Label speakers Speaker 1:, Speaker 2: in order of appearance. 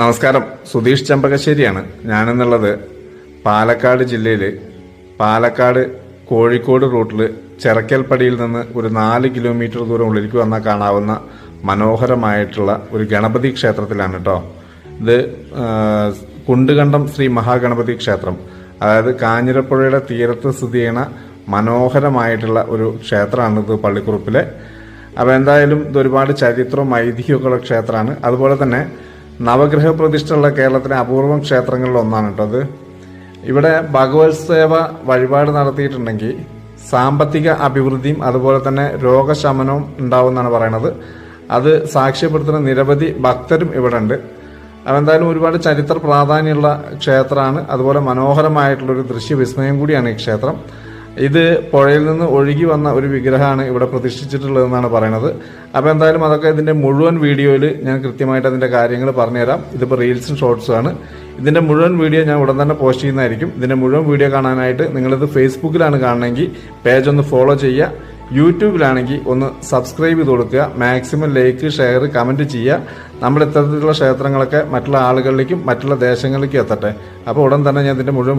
Speaker 1: നമസ്കാരം. സുധീഷ് ചെമ്പകശ്ശേരിയാണ്. ഞാനെന്നുള്ളത് പാലക്കാട് ജില്ലയിൽ പാലക്കാട് കോഴിക്കോട് റൂട്ടിൽ ചിറക്കൽപ്പടിയിൽ നിന്ന് ഒരു നാല് കിലോമീറ്റർ ദൂരം ഉള്ളിലേക്ക് വന്നാൽ കാണാവുന്ന മനോഹരമായിട്ടുള്ള ഒരു ഗണപതി ക്ഷേത്രത്തിലാണ് കേട്ടോ ഇത് കുണ്ടുകണ്ടം ശ്രീ മഹാഗണപതി ക്ഷേത്രം. അതായത് കാഞ്ഞിരപ്പുഴയുടെ തീരത്ത് സ്ഥിതി ചെയ്യുന്ന മനോഹരമായിട്ടുള്ള ഒരു ക്ഷേത്രമാണ് ഇത് പള്ളിക്കുറുപ്പിലെ. അപ്പോൾ എന്തായാലും ഇത് ഒരുപാട് ചരിത്രവും ഐതിഹ്യമൊക്കെ ഉള്ള ക്ഷേത്രമാണ്. അതുപോലെ തന്നെ നവഗ്രഹ പ്രതിഷ്ഠയുള്ള കേരളത്തിലെ അപൂർവം ക്ഷേത്രങ്ങളിൽ ഒന്നാണ് കേട്ടോ അത്. ഇവിടെ ഭഗവത് സേവ വഴിപാട് നടത്തിയിട്ടുണ്ടെങ്കിൽ സാമ്പത്തിക അഭിവൃദ്ധിയും അതുപോലെ തന്നെ രോഗശമനവും ഉണ്ടാവുമെന്നാണ് പറയണത്. അത് സാക്ഷ്യപ്പെടുത്തുന്ന നിരവധി ഭക്തരും ഇവിടെ ഉണ്ട്. അതെന്തായാലും ഒരുപാട് ചരിത്ര പ്രാധാന്യമുള്ള ക്ഷേത്രമാണ്. അതുപോലെ മനോഹരമായിട്ടുള്ളൊരു ദൃശ്യവിസ്മയം കൂടിയാണ് ഈ ക്ഷേത്രം. ഇത് പുഴയിൽ നിന്ന് ഒഴുകി വന്ന ഒരു വിഗ്രഹമാണ് ഇവിടെ പ്രതിഷ്ഠിച്ചിട്ടുള്ളതെന്നാണ് പറയുന്നത്. അപ്പോൾ എന്തായാലും അതൊക്കെ ഇതിന്റെ മുഴുവൻ വീഡിയോയിൽ ഞാൻ കൃത്യമായിട്ട് അതിന്റെ കാര്യങ്ങൾ പറഞ്ഞുതരാം. ഇതിപ്പോൾ റീൽസും ഷോർട്സും ആണ്. ഇതിന്റെ മുഴുവൻ വീഡിയോ ഞാൻ ഉടൻ തന്നെ പോസ്റ്റ് ചെയ്യുന്നതായിരിക്കും. ഇതിന്റെ മുഴുവൻ വീഡിയോ കാണാനായിട്ട് നിങ്ങളിത് ഫേസ്ബുക്കിലാണ് കാണണമെങ്കിൽ പേജ് ഒന്ന് ഫോളോ ചെയ്യുക. യൂട്യൂബിലാണെങ്കിൽ ഒന്ന് സബ്സ്ക്രൈബ് ചെയ്ത് കൊടുക്കുക. മാക്സിമം ലൈക്ക് ഷെയർ കമന്റ് ചെയ്യുക. നമ്മൾ ഇത്തരത്തിലുള്ള ക്ഷേത്രങ്ങളൊക്കെ മറ്റുള്ള ആളുകളിലേക്കും മറ്റുള്ള ദേശങ്ങളിലേക്കും എത്തട്ടെ. അപ്പോൾ ഉടൻ തന്നെ ഞാൻ ഇതിന്റെ മുഴുവൻ